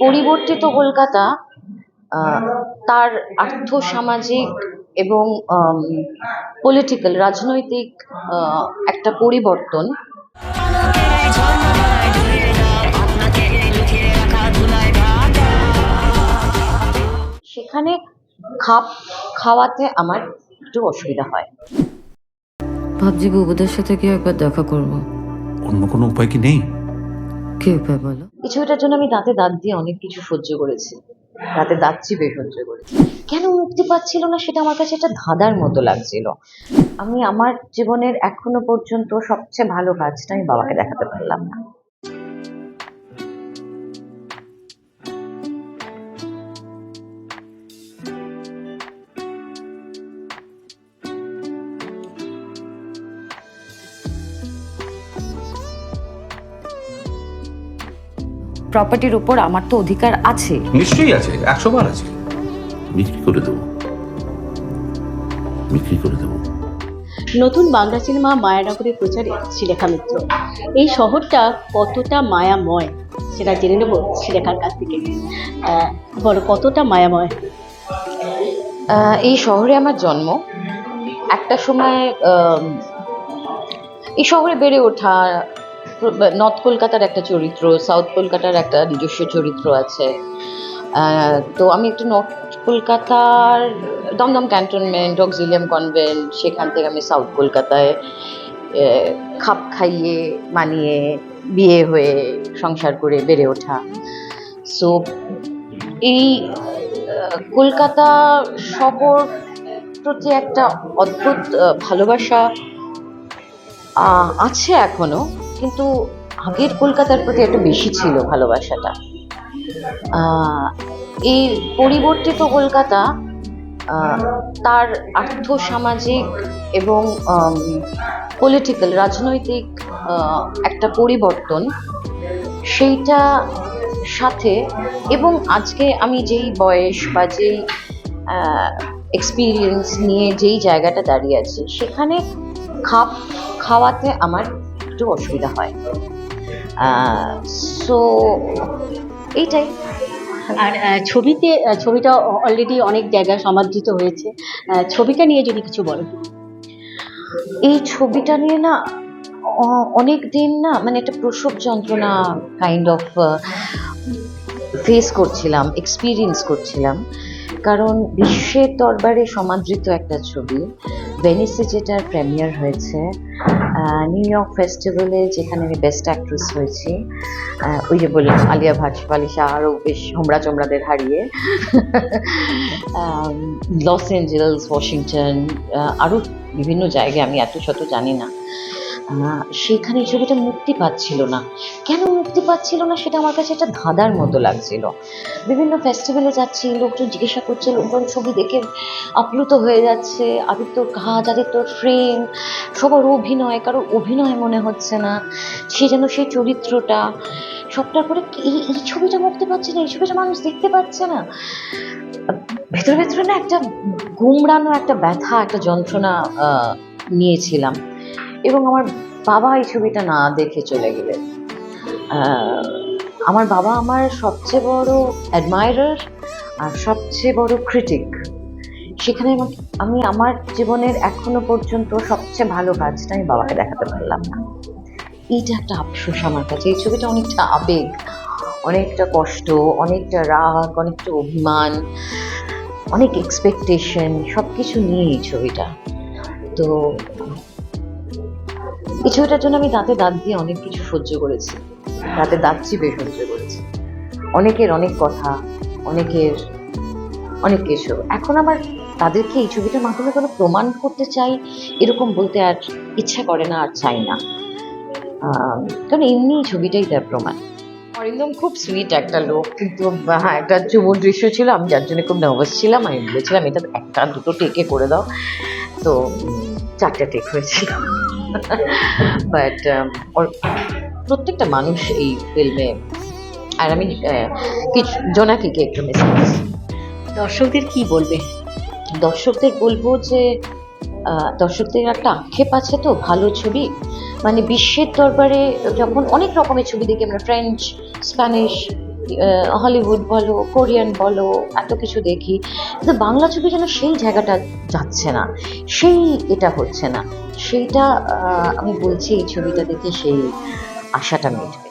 পরিবর্তিত কলকাতা আহ, তার আর্থ সামাজিক এবং পলিটিক্যাল রাজনৈতিক আহ, একটা পরিবর্তন। সেখানে খাপ খাওয়াতে আমার একটু অসুবিধা হয়। ভাবছি গুবুদের সাথে কি একবার দেখা করব। অন্য কোনো উপায় কি নেই? কি উপায় বলো? এই ছবিটার জন্য আমি দাঁতে দাঁত দিয়ে অনেক কিছু সহ্য করেছি। দাঁতে দাঁত চিপে সহ্য করেছি। কেন মুক্তি পাচ্ছিল না সেটা আমার কাছে একটা ধাঁধার মতো লাগছিল। আমি আমার জীবনের এখনও পর্যন্ত সবচেয়ে ভালো কাজটা আমি বাবাকে দেখাতে পারলাম না। প্রপার্টির উপর আমার তো অধিকার আছে। নিশ্চয়ই আছে একশো বার আছে। বিক্রি করে দেবো। বিক্রি করে দেবো। নতুন বাংলা সিনেমা মায়ানগরের প্রচারে শ্রীলেখা মিত্র। এই শহরটা কতটা মায়াময় সেটা জেনে নেব শ্রীলেখার কাছ থেকে। বলো কতটা মায়াময়? এই শহরে আমার জন্ম। একটা সময় এই শহরে বেড়ে ওঠা নর্থ কলকাতার একটা চরিত্র, সাউথ কলকাতার একটা নিজস্ব চরিত্র আছে। তো আমি একটু নর্থ কলকাতার দমদম ক্যান্টনমেন্ট, অক্সিলিয়াম কনভেন্ট, সেখান থেকে আমি সাউথ কলকাতায় খাপ খাইয়ে, মানিয়ে, বিয়ে হয়ে সংসার করে বেড়ে ওঠা। সো এই কলকাতা শহর প্রতি একটা অদ্ভুত ভালোবাসা আছে এখনও। কিন্তু আগের কলকাতার প্রতি একটু বেশি ছিল ভালোবাসাটা। এই পরিবর্তিত কলকাতা তার আর্থ সামাজিক এবং পলিটিক্যাল রাজনৈতিক একটা পরিবর্তন, সেইটা সাথে এবং আজকে আমি যেই বয়স বা যেই এক্সপিরিয়েন্স নিয়ে যেই জায়গাটা দাঁড়িয়ে আছি, সেখানে খাপ খাওয়াতে আমার একটু অসুবিধা হয়। সো এইটাই। আর ছবিতে ছবিটা অলরেডি অনেক জায়গায় সমাদৃত হয়েছে। ছবিটা নিয়ে যদি কিছু বলো। এই ছবিটা নিয়ে না অনেক দিন না মানে একটা প্রসব যন্ত্রণা কাইন্ড অফ ফেস করছিলাম এক্সপিরিয়েন্স করছিলাম। কারণ বিশ্বের দরবারে সমাদৃত একটা ছবি ভেনিসে যেটার প্রেমিয়ার হয়েছে নিউ ইয়র্ক ফেস্টিভ্যালে যেখানে আমি বেস্ট অ্যাক্ট্রেস হয়েছি ওই যে বললাম, আলিয়া ভাট পালিশা আরও বেশ হোমরা চোমরাদের হারিয়ে লস অ্যাঞ্জেলস ওয়াশিংটন আরও বিভিন্ন জায়গায় আমি এত শত জানি না। সেখানে ছবিটা মুক্তি পাচ্ছিল না। কেন মুক্তি পাচ্ছিল না সেটা আমার কাছে একটা ধাঁধার মতো লাগছিল। বিভিন্ন ফেস্টিভ্যালে যাচ্ছি, লোকজন জিজ্ঞাসা করছে, লোকজন ছবি দেখে আপ্লুত হয়ে যাচ্ছে। আদিত্যর কাজ আদিত্যর ফ্রেম সবার অভিনয়, কারোর অভিনয় মনে হচ্ছে না। সে যেন সেই চরিত্রটা, সবটার পরে এই এই ছবিটা মুক্তি পাচ্ছে না? এই ছবিটা মানুষ দেখতে পাচ্ছে না? ভেতরে ভেতরে না একটা গুমড়ানো একটা ব্যথা, একটা যন্ত্রণা নিয়েছিলাম। এবং আমার বাবা এই ছবিটা না দেখে চলে গেলেন আমার বাবা আমার সবচেয়ে বড় অ্যাডমায়ারার আর সবচেয়ে বড় ক্রিটিক সেখানে আমি আমার জীবনের এখনও পর্যন্ত সবচেয়ে ভালো কাজটা আমি বাবাকে দেখাতে পারলাম না। এইটা একটা আফসোস আমার কাছে। এই ছবিটা অনেকটা আবেগ, অনেকটা কষ্ট, অনেকটা রাগ, অনেকটা অভিমান, অনেক এক্সপেকটেশন সব কিছু নিয়ে এই ছবিটা। তো এই ছবিটার জন্য আমি দাঁতে দাঁত দিয়ে অনেক কিছু সহ্য করেছি। দাঁতে দাঁত চিপে সহ্য করেছি। অনেকের অনেক কথা, অনেকের অনেক কিছু এখন আমার তাদেরকে এই ছবিটার মাধ্যমে কোনো প্রমাণ করতে চাই, এরকম বলতে আর ইচ্ছা করে না, আর চাই না। কারণ এমনি ছবিটাই তার প্রমাণ। অরিন্দম খুব সুইট একটা লোক, কিন্তু হ্যাঁ একটা চুমুর দৃশ্য ছিল, আমি যার জন্য খুব নার্ভাস ছিলাম, আমি বলেছিলাম এটা একটা দুটো টেকে করে দাও। তো চারটা টেক হয়েছিল। বাট প্রত্যেকটা মানুষ এই ফিল্মে আর আমি কিছু জোনাকিকে একটু মিস দর্শকদের কি বলবে? দর্শকদের বলব যে দর্শকদের একটা আক্ষেপ আছে তো ভালো ছবি। মানে বিশ্বের দরবারে যখন অনেক রকমের ছবি দেখি আমরা ফ্রেঞ্চ স্প্যানিশ হলিউড বলো, কোরিয়ান বলো, এত কিছু দেখি, কিন্তু বাংলা ছবি যেন সেই জায়গাটা যাচ্ছে না, সেই এটা হচ্ছে না। সেইটা আমি বলছি এই ছবিটা দেখে সেই আশাটা মেটে।